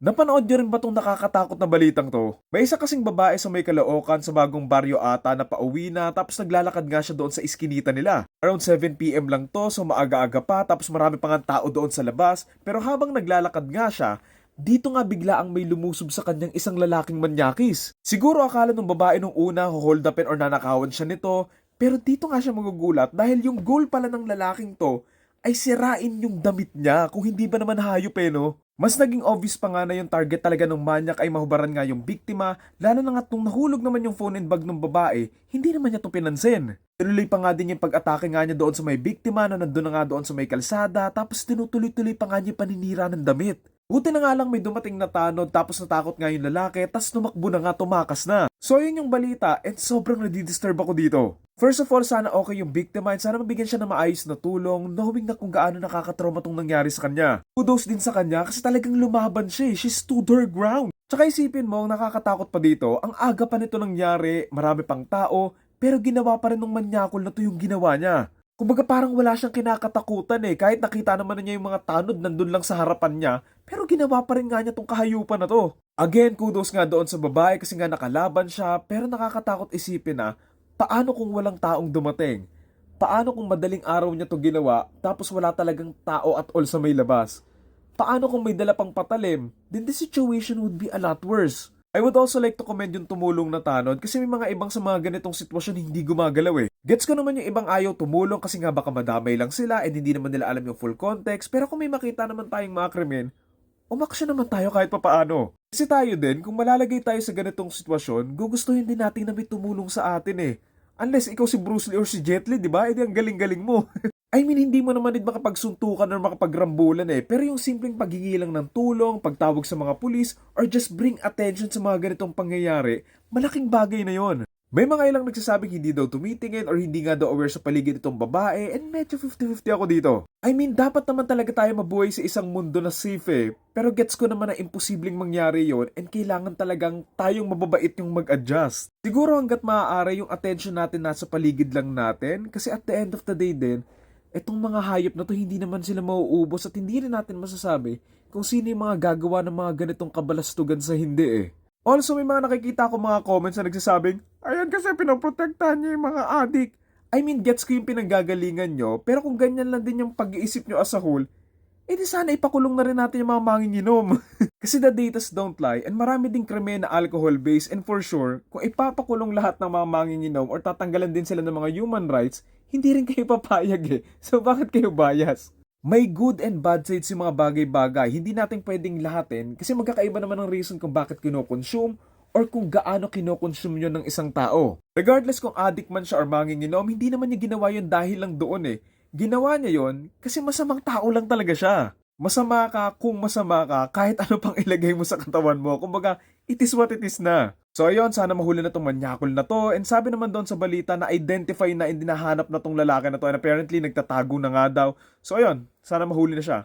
Napanood nyo rin ba itong nakakatakot na balitang to? May isa kasing babae sa may kalookan sa bagong baryo ata na pauwi na tapos naglalakad nga siya doon sa iskinita nila. Around 7pm lang to so maaga-aga pa tapos marami pa nga tao doon sa labas pero habang naglalakad nga siya, dito nga bigla ang may lumusob sa kanyang isang lalaking manyakis. Siguro akala ng babae nung una hold upin or nanakawan siya nito pero dito nga siya magugulat dahil yung goal pala ng lalaking to ay sirain yung damit niya kung hindi ba naman hayop eh no? Mas naging obvious pa nga na yung target talaga ng manyak ay mahubaran nga yung biktima lalo na nga nung nahulog naman yung phone and bag ng babae, hindi naman niya to pinansin. Tinuloy pa nga din yung pag-atake nga niya doon sa may biktima na nandun na nga doon sa may kalsada tapos tinutuloy-tuloy pa nga niya paninira ng damit. Buti na nga lang may dumating na tanod tapos natakot nga yung lalaki tas tumakbo na nga tumakas na. So yun yung balita and sobrang nadidisturb ako dito. First of all, sana okay yung biktima and sana mabigyan siya ng maayos na tulong knowing na kung gaano nakakatrauma tong nangyari sa kanya. Kudos din sa kanya kasi talagang lumaban siya eh. She stood her ground. Tsaka isipin mo, nakakatakot pa dito, ang aga pa nito nangyari, marami pang tao, pero ginawa pa rin ng manyakol na to yung ginawa niya. Kumbaga parang wala siyang kinakatakutan eh, kahit nakita naman na niya yung mga tanod nandun lang sa harapan niya, pero ginawa pa rin nga niya tong kahayupan na to. Again, kudos nga doon sa babae kasi nga nakalaban siya, pero nakakatakot isipin na, paano kung walang taong dumating? Paano kung madaling araw niya to ginawa, tapos wala talagang tao at all sa may labas? Paano kung may dala pang patalim? Then the situation would be a lot worse. I would also like to commend yung tumulong na tanod kasi may mga ibang sa mga ganitong sitwasyon hindi gumagalaw eh. Gets ko naman yung ibang ayaw tumulong kasi nga baka madamay lang sila and hindi naman nila alam yung full context pero kung may makita naman tayong mga krimen, umaksyon naman tayo kahit papaano. Kasi tayo din, kung malalagay tayo sa ganitong sitwasyon, gugustuhin din natin na may tumulong sa atin eh. Unless ikaw si Bruce Lee or si Jet Li, di ba? Eh di ang galing-galing mo. I mean, hindi mo naman din makapagsuntukan or makapagrambulan eh. Pero yung simpleng paghingi lang ng tulong, pagtawag sa mga pulis, or just bring attention sa mga ganitong pangyayari, malaking bagay na yon. May mga ilang nagsasabing hindi daw tumitingin or hindi nga daw aware sa paligid itong babae and medyo 50-50 ako dito. I mean, dapat naman talaga tayo mabuhay sa isang mundo na safe eh. Pero gets ko naman na imposibleng mangyari yon and kailangan talagang tayong mababait yung mag-adjust. Siguro hanggat maaari yung attention natin nasa paligid lang natin kasi at the end of the day din, etong mga hayop na to hindi naman sila mauubos at hindi rin natin masasabi kung sino yung mga gagawa ng mga ganitong kabalastugan sa hindi eh. Also, may mga nakikita ko mga comments na nagsasabing, ayan kasi pinoprotektahan niya yung mga adik. I mean, gets ko yung pinanggagalingan nyo, pero kung ganyan lang din yung pag-iisip nyo as a whole, eh di sana ipakulong na rin natin yung mga manginginom. Kasi the datas don't lie and marami ding krimen na alcohol-based and for sure, kung ipapakulong lahat ng mga manginginom or tatanggalan din sila ng mga human rights, hindi rin kayo papayag eh. So bakit kayo bias? May good and bad sides yung mga bagay-bagay. Hindi natin pwedeng lahatin kasi magkakaiba naman ng reason kung bakit kinokonsume or kung gaano kinokonsume yun ng isang tao. Regardless kung addict man siya or manginginom, hindi naman niya ginawa yun dahil lang doon eh. Ginawa niya yon kasi masamang tao lang talaga siya. Masama ka kung masama ka kahit ano pang ilagay mo sa katawan mo. Kumbaga, it is what it is na. So ayun, sana mahuli na tong manyakol na to. And sabi naman doon sa balita na identify na and dinahanap na tong lalaki na to and apparently nagtatago na nga daw. So ayun, sana mahuli na siya.